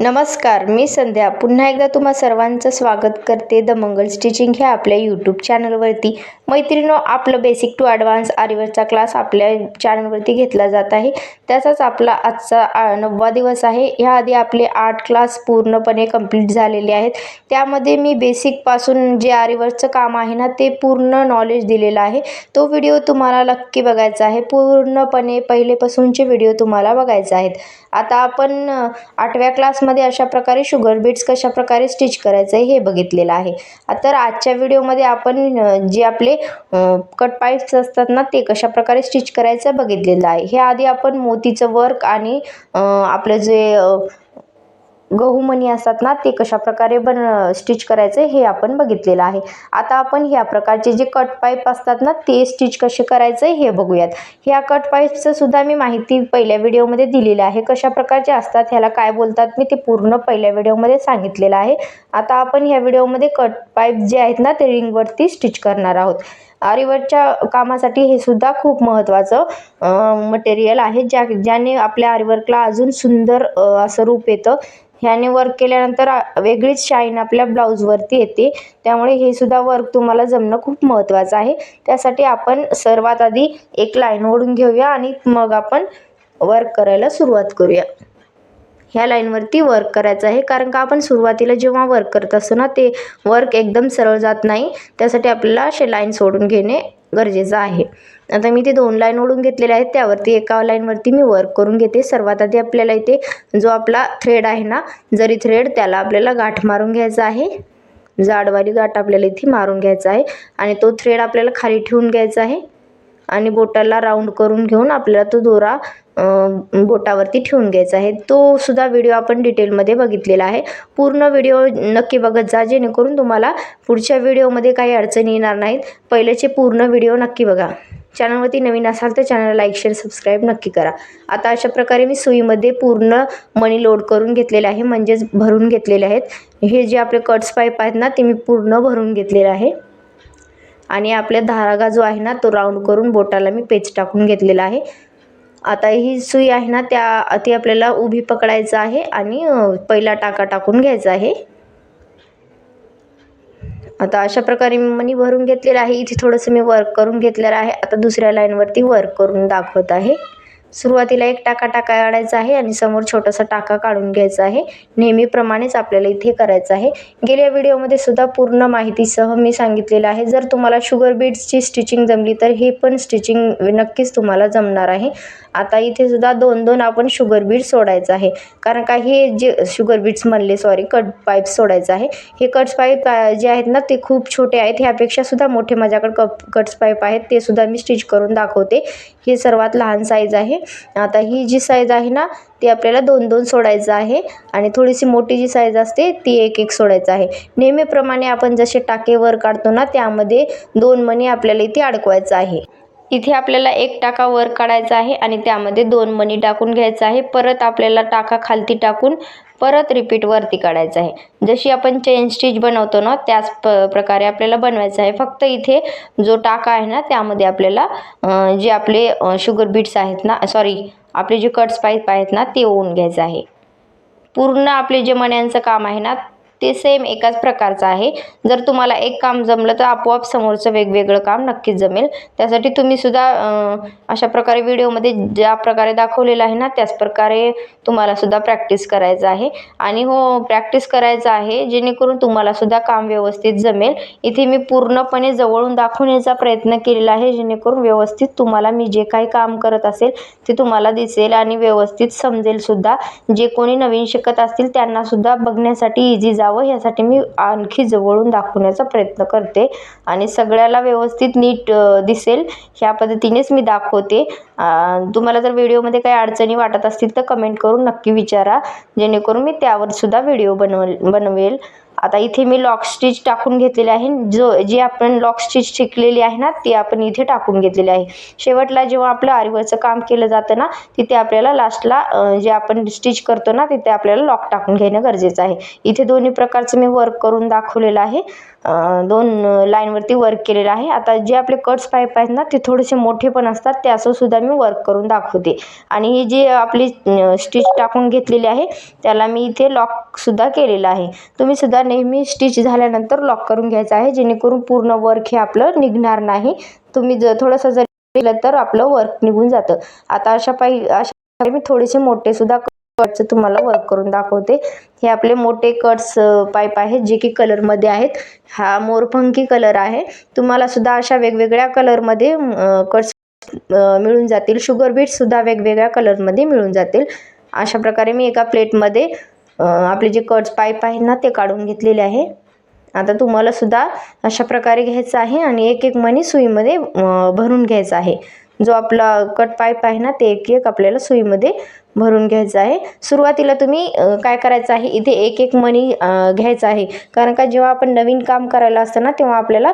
नमस्कार मी संध्या. पुन्हा एकदा तुम्हा सर्वांचं स्वागत करते द मंगल स्टिचिंग ह्या आपल्या यूट्यूब चॅनलवरती मैत्रिणो आपलं बेसिक टू ॲडव्हान्स आरिवरचा क्लास आपल्या चॅनलवरती घेतला जात आहे. त्याचाच आपला आजचा नववा दिवस आहे. ह्याआधी आपले आठ क्लास पूर्णपणे कंप्लीट झालेले आहेत. त्यामध्ये मी बेसिकपासून जे आरिवरचं काम आहे ना ते पूर्ण नॉलेज दिलेलं आहे. तो व्हिडिओ तुम्हाला नक्की बघायचा आहे. पूर्णपणे पहिलेपासूनचे व्हिडिओ तुम्हाला बघायचे आहेत. आता आपण आठव्या क्लासमध्ये अशा प्रकारे शुगर बीट्स कशा प्रकारे स्टिच करायचं आहे हे बघितलेलं आहे. तर आजच्या व्हिडिओमध्ये आपण जे आपले कट पाईप्स असतात ना ते कशा प्रकारे स्टिच करायचं बघितलेलं आहे. हे आधी आपण मोतीचं वर्क आणि आपलं जे गहूमणी असतात ना ते कशा प्रकारे बन स्टिच करायचे हे आपण बघितलेलं आहे. आता आपण ह्या प्रकारचे जे कट पाईप असतात ना ते स्टिच कसे करायचे हे बघूयात. ह्या कट पाईपचं सुद्धा मी माहिती पहिल्या व्हिडिओमध्ये दिलेली आहे. कशा प्रकारचे असतात ह्याला काय बोलतात मी ते पूर्ण पहिल्या व्हिडिओमध्ये सांगितलेलं आहे. आता आपण ह्या व्हिडिओमध्ये कट पाईप जे आहेत ना ते रिंगवरती स्टिच करणार आहोत. आरीवरच्या कामासाठी हे सुद्धा खूप महत्त्वाचं मटेरियल आहे ज्या ज्याने आपल्या आरीवर्कला अजून सुंदर असं रूप येतं. ह्याने वर्क केल्यानंतर वेगळीच शाईन आपल्या ब्लाऊजवरती येते. त्यामुळे हे सुद्धा वर्क तुम्हाला जमणं खूप महत्त्वाचं आहे. त्यासाठी आपण सर्वात आधी एक लाईन ओढून घेऊया आणि मग आपण वर्क करायला सुरुवात करूया. ह्या लाईनवरती वर्क करायचं आहे. कारण का आपण सुरुवातीला जेव्हा वर्क करत असतो ना ते वर्क एकदम सरळ जात नाही. त्यासाठी आपल्याला असे लाईन सोडून घेणे गरजेचं आहे. आता मी ते दोन लाईन ओढून घेतलेले आहेत. त्यावरती एका लाईनवरती मी वर्क करून घेते. सर्वात आधी आपल्याला इथे जो आपला थ्रेड आहे ना जरी थ्रेड त्याला आपल्याला गाठ मारून घ्यायचा आहे. जाडवाली गाठ आपल्याला इथे मारून घ्यायचा आहे. आणि तो थ्रेड आपल्याला खाली ठेवून घ्यायचा आहे. आणि बोटाला राऊंड करून घेऊन आपल्याला तो दोरा बोटावरती ठेवून घ्यायचा आहे. तो सुद्धा व्हिडिओ आपण डिटेलमध्ये बघितलेला आहे. पूर्ण व्हिडिओ नक्की बघत जा जेणेकरून तुम्हाला पुढच्या व्हिडिओमध्ये काही अडचणी येणार नाहीत. पहिल्याचे पूर्ण व्हिडिओ नक्की बघा. चॅनलवरती नवीन असाल तर चॅनलला लाईक शेअर सबस्क्राईब नक्की करा. आता अशा प्रकारे मी सुईमध्ये पूर्ण मणी लोड करून घेतलेले आहे. म्हणजेच भरून घेतलेले आहेत. हे जे आपले कट्स पाईप आहेत ना ते मी पूर्ण भरून घेतलेले आहे. आणि आपल्या धारागा जो आहे ना तो राऊंड करून बोटाला मी पेच टाकून घेतलेला आहे. आता ही सुई आहे ना त्या ती आपल्याला उभी पकडायचं आहे आणि पहिला टाका टाकून घ्यायचा आहे. आता अशा प्रकारे मी मनी भरून घेतलेलं आहे. इथे थोडंसं मी वर्क करून घेतलेलं आहे. आता दुसऱ्या लाईनवरती वर्क करून दाखवत आहे. सुरुवातीला एक टाका टाका काढायचा आहे आणि समोर छोटासा टाका काढून घ्यायचा आहे. नेहमीप्रमाणेच आपल्याला इथे करायचं आहे. गेल्या व्हिडिओमध्ये सुद्धा पूर्ण माहितीसह मी सांगितलेलं आहे. जर तुम्हाला शुगर बीड्सची स्टिचिंग जमली तर हे पण स्टिचिंग नक्कीच तुम्हाला जमणार आहे. आता इथे सुद्धा दोन दोन आपण शुगर बीड सोडायचं आहे. कारण का हे जे शुगर बीड्स म्हणले सॉरी कट पाईप सोडायचं आहे. हे कट्स पाईप जे आहेत ना ते खूप छोटे आहेत. ह्यापेक्षा सुद्धा मोठे माझ्याकडे कप कट्स पाईप आहेत. ते सुद्धा मी स्टिच करून दाखवते. हे सर्वात लहान साईज आहे. आता ही जी साईज आहे ना ती आपल्याला दोन दोन सोडायचं आहे आणि थोडीशी मोठी जी साईज असते ती एक एक सोडायचं आहे. नेहमीप्रमाणे आपण जसे टाके वर काढतो ना त्यामध्ये दोन मणी आपल्याला इथे अडकवायचं आहे. इथे आपल्याला एक टाका वर काढायचा आहे आणि त्यामध्ये दोन मणी टाकून घ्यायचं आहे. परत आपल्याला टाका खालती टाकून परत रिपीट वरती काढायचं आहे. जशी आपण चेन स्टिच बनवतो ना त्याच प प्रकारे आपल्याला बनवायचं आहे. फक्त इथे जो टाका आहे ना त्यामध्ये आपल्याला जे आपले शुगर बीट्स आहेत ना सॉरी आपले जे कट्स पाईप आहेत ना ते ओवून घ्यायचं आहे. पूर्ण आपले जे मण्यांचं काम आहे ना ते सेम एकाच प्रकारचं आहे. जर तुम्हाला एक काम जमलं तर आपोआप समोरचं वेगवेगळं काम नक्कीच जमेल. त्यासाठी तुम्ही सुद्धा अशा प्रकारे व्हिडिओमध्ये ज्या प्रकारे दाखवलेलं आहे ना त्याच प्रकारे तुम्हाला सुद्धा प्रॅक्टिस करायचं आहे. आणि हो प्रॅक्टिस करायचं आहे जेणेकरून तुम्हाला सुद्धा काम व्यवस्थित जमेल. इथे मी पूर्णपणे जवळून दाखवण्याचा प्रयत्न केलेला आहे जेणेकरून व्यवस्थित तुम्हाला मी जे काही काम करत असेल ते तुम्हाला दिसेल आणि व्यवस्थित समजेल सुद्धा. जे कोणी नवीन शिकत असतील त्यांना सुद्धा बघण्यासाठी इझी जावं यासाठी मी आणखी जवळून दाखवण्याचा प्रयत्न करते. आणि सगळ्याला व्यवस्थित नीट दिसेल. ह्या पद्धतीनेच मी दाखवते. तुम्हाला जर व्हिडिओमध्ये काही अडचणी वाटत असतील तर कमेंट करून नक्की विचारा. जेणेकरून मी त्यावर सुद्धा व्हिडिओ बनवल बनवेल. आता इथे मी लॉक स्टिच टाकून घेतलेले आहे. जो जी आपण लॉक स्टिच शिकलेली आहे ना ती आपण इथे टाकून घेतलेली आहे. शेवटला जेव्हा आपलं आरीवरचं काम केलं जातं ना तिथे आपल्याला लास्टला जे आपण स्टिच करतो ना तिथे आपल्याला लॉक टाकून घेणं गरजेचं आहे. इथे दोन्ही प्रकारचं मी वर्क करून दाखवलेलं आहे. दोन लाईनवरती वर्क केलेलं आहे. आता जे आपले कट्स पाईप आहेत ना ते थोडेसे मोठे पण असतात. ते असं सुद्धा मी वर्क करून दाखवते. आणि ही जी आपली स्टिच टाकून घेतलेली आहे त्याला मी इथे लॉकसुद्धा केलेलं आहे. तुम्ही सुद्धा नेहमी स्टिच झाल्यानंतर लॉक करून घ्यायचं आहे जेणेकरून पूर्ण वर्क हे आपलं निघणार नाही. तुम्ही जर थोडंसं जर केलं तर आपलं वर्क निघून जातं. आता अशा पाई अशा मी थोडेसे मोठे सुद्धा कटचं तुम्हाला वर्क करून दाखवते. हे आपले मोठे कट्स पाईप आहेत जे की कलरमध्ये आहेत. हा मोरपंखी कलर आहे. तुम्हाला सुद्धा अशा वेगवेगळ्या कलरमध्ये कट्स मिळून जातील. शुगर बीट्ससुद्धा वेगवेगळ्या कलरमध्ये मिळून जातील. अशा प्रकारे मी एका प्लेटमध्ये आपले जे कट्स पाईप आहेत ना ते काढून घेतलेले आहे. आता तुम्हाला सुद्धा अशा प्रकारे घ्यायचं आहे आणि एक एक मणी सुईमध्ये भरून घ्यायचा आहे. जो आपला कट पाईप आहे ना ते एक एक आपल्याला सुईमध्ये भरून घ्यायचं आहे. सुरुवातीला तुम्ही काय करायचं आहे इथे एक एक मणी घ्यायचा आहे. कारण का जेव्हा आपण नवीन काम करायला असतं ना तेव्हा आपल्याला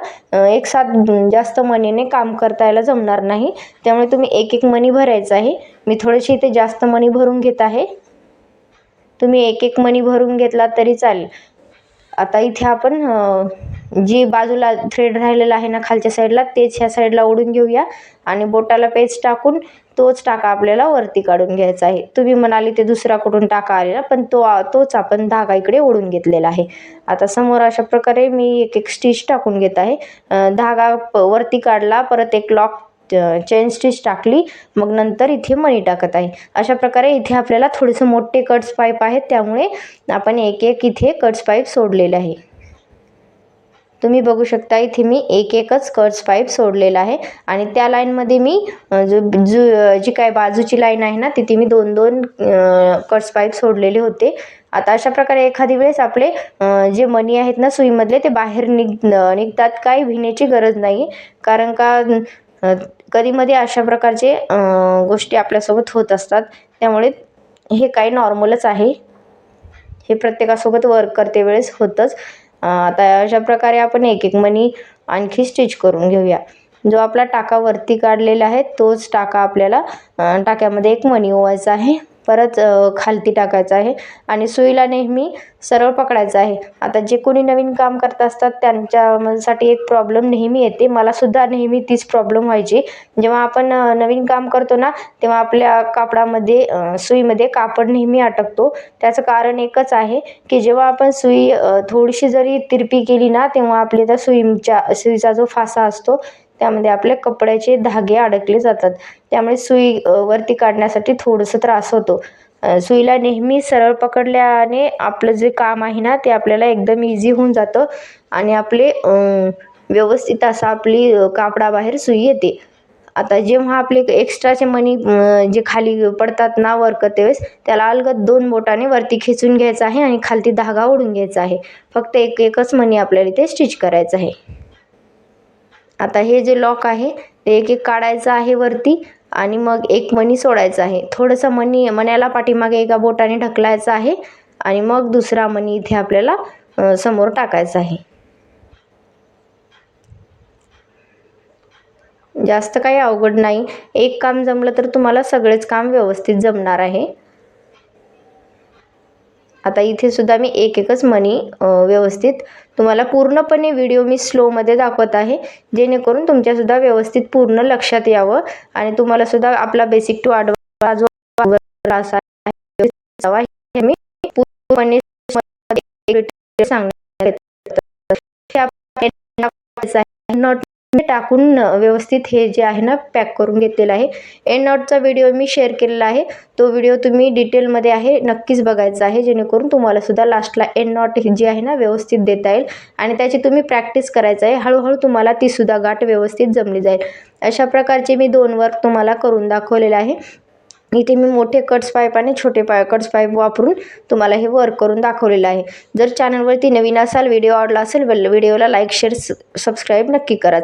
एक साथ जास्त मनीने काम करता यायला जमणार नाही. त्यामुळे तुम्ही एक एक मणी भरायचं आहे. मी थोडेसे इथे जास्त मणी भरून घेत आहे. तुम्ही एक एक मणी भरून घेतला तरी चालेल. आता इथे आपण जी बाजूला थ्रेड राहिलेला आहे ना खालच्या साईडला तेच ह्या साईडला ओढून घेऊया. आणि बोटाला पेच टाकून तोच टाका आपल्याला वरती काढून घ्यायचा आहे. तुम्ही म्हणाले ते दुसरा कुठून टाका आलेला पण तो तोच आपण धागा इकडे ओढून घेतलेला आहे. आता समोर अशा प्रकारे मी एक एक स्टिच टाकून घेत आहे. धागा वरती काढला परत एक लॉक चेन स्टिच टाकली मग नंतर इथे मणी टाकत आहे. अशा प्रकारे इथे आपल्याला थोडेसे मोठे कट्स पाईप आहेत त्यामुळे आपण एक एक इथे कट्स पाईप सोडलेले आहे. तुम्ही बघू शकता इथे मी एक एकच कर्स पाईप सोडलेला आहे. आणि त्या लाईनमध्ये मी जो जो जी काय बाजूची लाईन आहे ना तिथे मी दोन दोन कर्स पाईप सोडलेले होते. आता अशा प्रकारे एखादी वेळेस आपले जे मनी आहेत ना सुईमधले ते बाहेर निघ निघतात. काही भिण्याची गरज नाही कारण का कधीमध्ये अशा प्रकारचे गोष्टी आपल्यासोबत होत असतात. त्यामुळे हे काही नॉर्मलच आहे. हे प्रत्येकासोबत वर्क करते वेळेस होतंच. आता अशा प्रकारे आपण एक एक मणी आणखी स्टिच करून घेऊया. जो आपला टाका वरती काढलेला आहे तोच टाका आपल्याला टाक्यामध्ये एक मणी ओवायचा आहे. परत खालती टाकायचं आहे आणि सुईला नेहमी सरळ पकडायचं आहे. आता जे कोणी नवीन काम करत असतात त्यांच्यासाठी एक प्रॉब्लेम नेहमी येते. मलासुद्धा नेहमी तीच प्रॉब्लेम व्हायची. जेव्हा आपण नवीन काम करतो ना तेव्हा आपल्या कापडामध्ये सुईमध्ये कापड नेहमी अटकतो. त्याचं कारण एकच आहे की जेव्हा आपण सुई थोडीशी जरी तिरपी केली ना तेव्हा आपली त्या सुईच्या सुईचा जो फासा असतो त्यामध्ये आपल्या कपड्याचे धागे अडकले जातात. त्यामुळे सुई वरती काढण्यासाठी थोडंसं त्रास होतो. सुईला नेहमी सरळ पकडल्याने आपलं जे काम आहे ना ते आपल्याला एकदम इझी होऊन जातं आणि आपले व्यवस्थित असं आपली कापडाबाहेर सुई येते. आता जेव्हा आपले एक्स्ट्राचे मणी जे खाली पडतात ना वर्क त्यावेळेस त्याला अलगद दोन बोटाने वरती खेचून घ्यायचं आहे आणि खालती धागा ओढून घ्यायचा आहे. फक्त एक एकच मणी आपल्याला इथे स्टिच करायचं आहे. आता हे जे लॉक आहे ते एक एक काढायचं आहे वरती आणि मग एक मणी सोडायचं आहे. थोडंसं मणी मण्याला पाठीमागे एका बोटाने ढकलायचं आहे आणि मग दुसरा मणी इथे आपल्याला समोर टाकायचा आहे. जास्त काही अवघड नाही. एक काम जमलं तर तुम्हाला सगळेच काम व्यवस्थित जमणार आहे. आता इथे सुद्धा मी एक एकच मनी व्यवस्थित तुम्हाला पूर्णपणे व्हिडिओ मी स्लोमध्ये दाखवत आहे. जेणेकरून तुमच्यासुद्धा व्यवस्थित पूर्ण लक्षात यावं आणि तुम्हाला सुद्धा आपला बेसिक टू ॲडव्हान्स मी पूर्णपणे सांगण्यात नॉट टाकून व्यवस्थित हे जे आहे ना पॅक करून घेतलेलं आहे. एन नॉटचा व्हिडिओ मी शेअर केलेला आहे. तो व्हिडिओ तुम्ही डिटेलमध्ये आहे नक्कीच बघायचा आहे. जेणेकरून तुम्हाला सुद्धा लास्टला एंड नॉट जे आहे ना व्यवस्थित देता येईल. आणि त्याची तुम्ही प्रॅक्टिस करायचं आहे. हळूहळू तुम्हाला तीसुद्धा गाठ व्यवस्थित जमली जाईल. अशा प्रकारचे मी दोन वर्क तुम्हाला करून दाखवलेलं आहे. इथे मी मोठे कट्स पाईप आणि छोटे पाय कट्स पाईप वापरून तुम्हाला हे वर्क करून दाखवलेलं आहे. जर चॅनलवरती नवीन असाल व्हिडिओ आवडला असेल व्हिडिओला लाईक शेअर सबस्क्राईब नक्की करा.